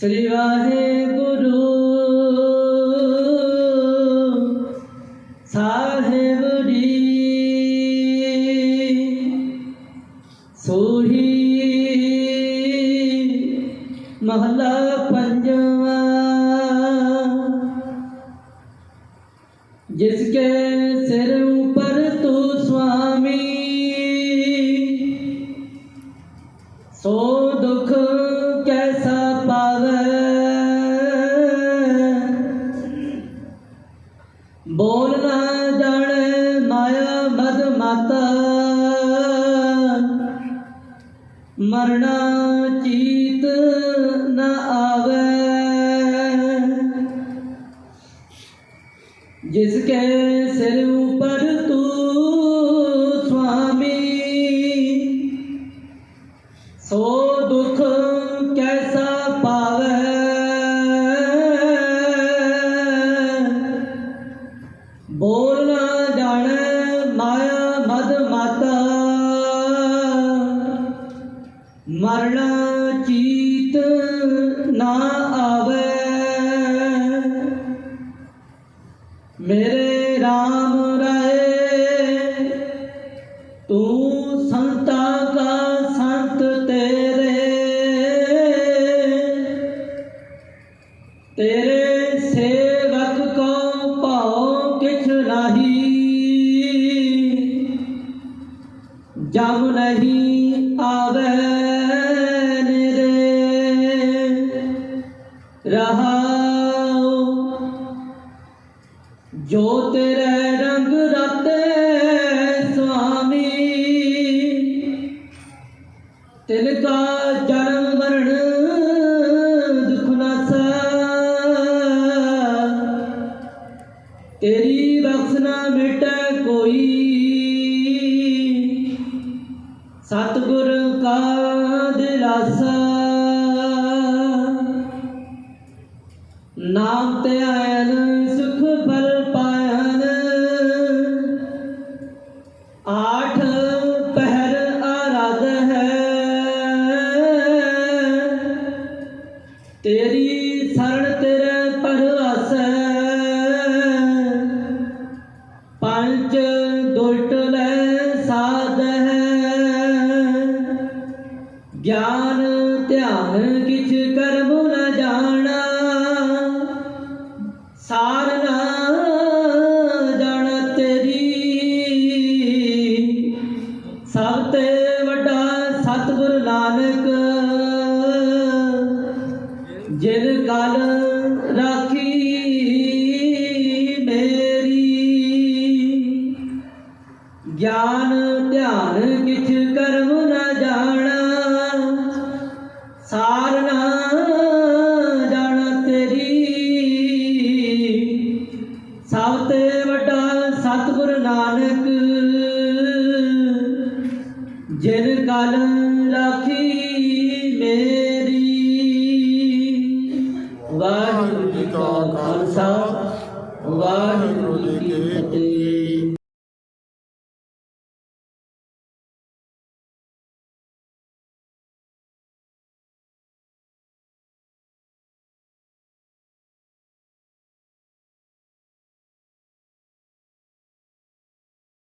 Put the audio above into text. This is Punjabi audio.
ਸ੍ਰੀ ਵਾਹਿਗੁਰੂ ਸਾਹਿਬ ਜੀ। ਸੋਹੀ ਮਹਲਾ ਪੰਜਵਾ। ਜਿਸਕੇ ਸਿਰ ਉਪਰ ਤੂੰ ਸੁਆਮੀ ਸੋ ਬੋਲ ਨਾ ਜਾਣੇ ਮਾਇਆ ਮਦ ਮਾਤਾ। ਮਰਣਾ ਚੀਤ ਨਾ ਆਵੇ। ਜਿਸਕੇ ਸਿਰ ਉਪਰ ਤੂੰ ਸੁਆਮੀ ਸੋ ਮਰਣਾ ਚੀਤ ਨਾ ਆਵੇ। ਮੇਰੇ ਨਹੀਂ ਆਵੇ ਨੇਰੇ। ਰਹਾਉ, ਜੋ ਤੇਰੇ ਰੰਗ ਰਤੇ ਸੁਆਮੀ, ਤਿਲ ਕਾ ਜਨਮ ਮਰਨ ਦੁਖ ਨਾਸਾ। ਤੇਰੀ ਬਖਸ਼ ਨਾ ਮਿਟੈ ਕੋਈ ਸਤਿਗੁਰ ਕਾ ਦਿਲਾਸਾ। ਨਾਮ ਤੇ ਆਇਨ ਸੁਖ ਫਲ ਗਿਆਨ, ਧਿਆਨ ਕਿਛ ਕਰਮ ਨ ਜਾਣਾ। ਸਾਰ ਨਾ ਜਾਣ ਤੇਰੀ। ਸਭ ਤੇ ਵੱਡਾ ਸਤਿਗੁਰ ਨਾਨਕ, ਜਿਨ ਕਲ ਰਾਖੀ ਮੇਰੀ। ਗਿਆਨ, ਧਿਆਨ ਕਿਛ ਕਰਮ ਨ ਜਾਣਾ। ਸਾਰ ਨਾ ਜਾਣ ਤੇਰੀ। ਸਭ ਤੇ ਵੱਡਾ ਸਤਿਗੁਰ ਨਾਨਕ, ਜਿਨ ਕਲ ਰਾਖੀ ਮੇਰੀ। ਵਾਹਿਗੁਰੂ ਜੀ ਕਾ ਖਾਲਸਾ, ਵਾਹਿਗੁਰੂ